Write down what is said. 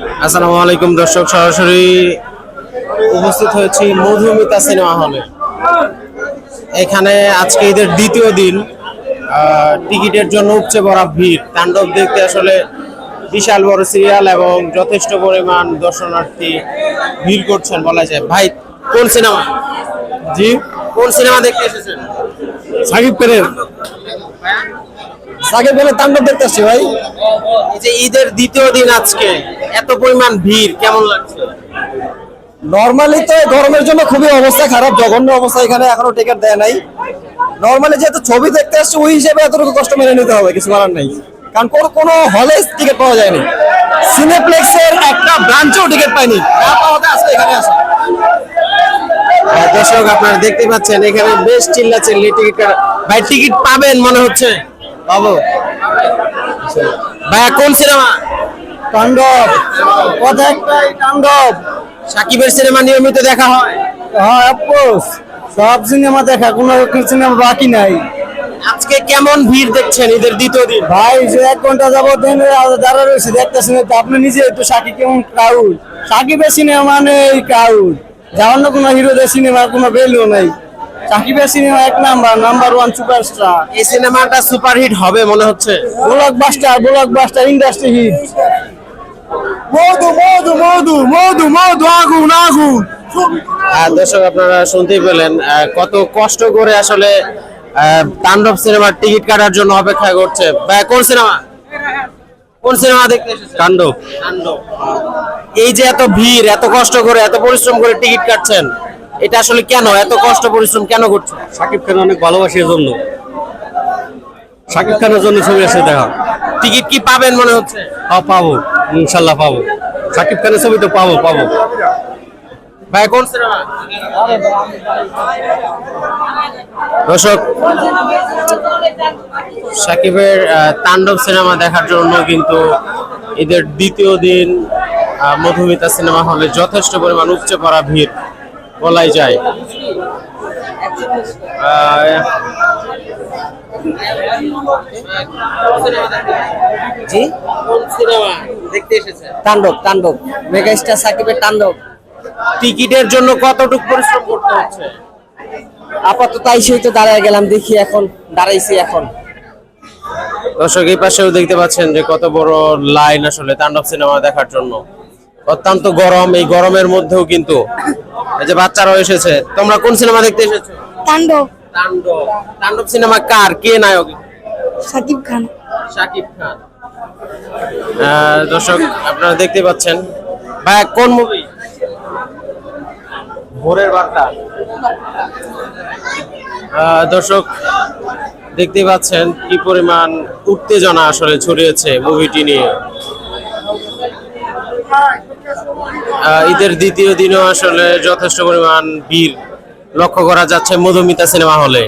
আসসালামু আলাইকুম দর্শক সরাসরি উপস্থিত হয়েছি মধুমিতা সিনেমা হলে। এখানে আজকে ঈদের দ্বিতীয় দিন টিকিটের জন্য উপচে পড়া ভিড়। তাণ্ডব দেখতে আসলে বিশাল বড় সিরিয়াল এবং যথেষ্ট পরিমাণ দর্শনার্থী ভিড় করছেন বলা যায়। ভাই কোন সিনেমা? জি। কোন সিনেমা দেখতে এসেছেন? সাকিব পেরের সাকিব পেরের তাণ্ডব দেখতে আসছি ভাই। এই যে ঈদের দ্বিতীয় দিন আজকে এত পরিমাণ ভিড় কেমন লাগছে? নর্মালি তো গরমের জন্য খুবই অবস্থা খারাপ জঘন্য অবস্থা এখানে এখনও টিকিট দেয় নাই। নর্মালি যেহেতু ছবি দেখতে আসছে ওই হিসেবে এতটুকু কষ্ট মেনে নিতে হবে কিছু করার নাই। কারণ কোনো কোনো হলে টিকিট পাওয়া যায়নি। সিনেপ্লেক্সের একটা ব্রাঞ্চেও টিকিট পাইনি। না পাওয়াতে আজকে এখানে আসে। দর্শক আপনারা দেখতে পাচ্ছেন এখানে বেশ চিল্লা চিল্লি টিকিট ভাই টিকিট পাবেন মনে হচ্ছে। বাবু। ভাইয়া কোন সিনেমা? তাণ্ডব। কথা একটাই তাণ্ডব। সাকিবের সিনেমা নিয়মিত দেখা হয়? হ্যাঁ অফকোর্স সব সিনেমা দেখা কোনো সিনেমা বাকি নাই। আজকে কেমন ভিড় দেখছেন ঈদের দ্বিতীয় দিন? ভাই যে এক ঘণ্টা যাবত যারা রয়েছে দেখতেছেন তো। আপনি নিজে একটু সাকিব কেমন ক্রাউড সাকিবের সিনেমা নেই ক্রাউড যাওয়ার কোনো হিরোদের সিনেমার কোনো ভ্যালু নেই। সাকিবের সিনেমা এক নাম্বার নাম্বার ওয়ান সুপারস্টার এই সিনেমাটা সুপারহিট হবে মনে হচ্ছে। Blockbuster blockbuster industry hit মধু মধু মধু মধু মধু আগুন আগুন। দর্শক আপনারা শুনতেই পেলেন কত কষ্ট করে আসলে আহ, তাণ্ডব সিনেমার টিকিট কাটার জন্য অপেক্ষা করছে। কোন সিনেমা? কোন সিনেমা দেখতে তাণ্ডব। এই যে এত ভিড় এত কষ্ট করে এত পরিশ্রম করে টিকিট কাটছেন এটা আসলে কেন? এত কষ্ট পরিশ্রম কেন করছেন সাকিব খান অনেক ভালোবাসি জন্য সাকিব খানের জন্য ছবি আসে দেখা। টিকিট কি পাবেন মনে হচ্ছে? হ্যাঁ পাবো। ইনশাল্লাহ পাবো। সাকিব খানের ছবি তো পাবো পাবো। ভাই কোন সিনেমা? দর্শক সাকিবের তাণ্ডব সিনেমা দেখার জন্য কিন্তু ঈদের দ্বিতীয় দিন মধুমিতা সিনেমা হলে যথেষ্ট পরিমাণ উপচে পড়া ভিড়। বলাই যায়। জি? তাণ্ডব তাণ্ডব। মেগাস্টার সাকিবের তাণ্ডব। টিকিটের জন্য কতটুকু পরিশ্রম করতে হচ্ছে? আপাতত আইসেই তো দাঁড়ায় গেলাম দেখি এখন দাঁড়াইছি এখন। দর্শক এই পাশেও দেখতে পাচ্ছেন যে কত বড় লাইন আসলে তাণ্ডব সিনেমা দেখার জন্য। অত্যন্ত গরম এই গরমের মধ্যেও কিন্তু এই যে বাচ্চারাও এসেছে তোমরা কোন সিনেমা দেখতে এসেছ? তাণ্ডব। তাণ্ডব। তাণ্ডব সিনেমা কার? কে নায়ক? সাকিব খান। শাকিব খান। দর্শক আপনারা দেখতে পাচ্ছেন। ভাই কোন মুভি ভোরের বার্তা। দর্শক দেখতে পাচ্ছেন কি পরিমাণ উত্তেজনা আসলে ছড়িয়েছে মুভিটি নিয়ে। ঈদের দ্বিতীয় দিনও আসলে যথেষ্ট পরিমাণ ভিড় লক্ষ্য করা যাচ্ছে মধুমিতা সিনেমা হলে।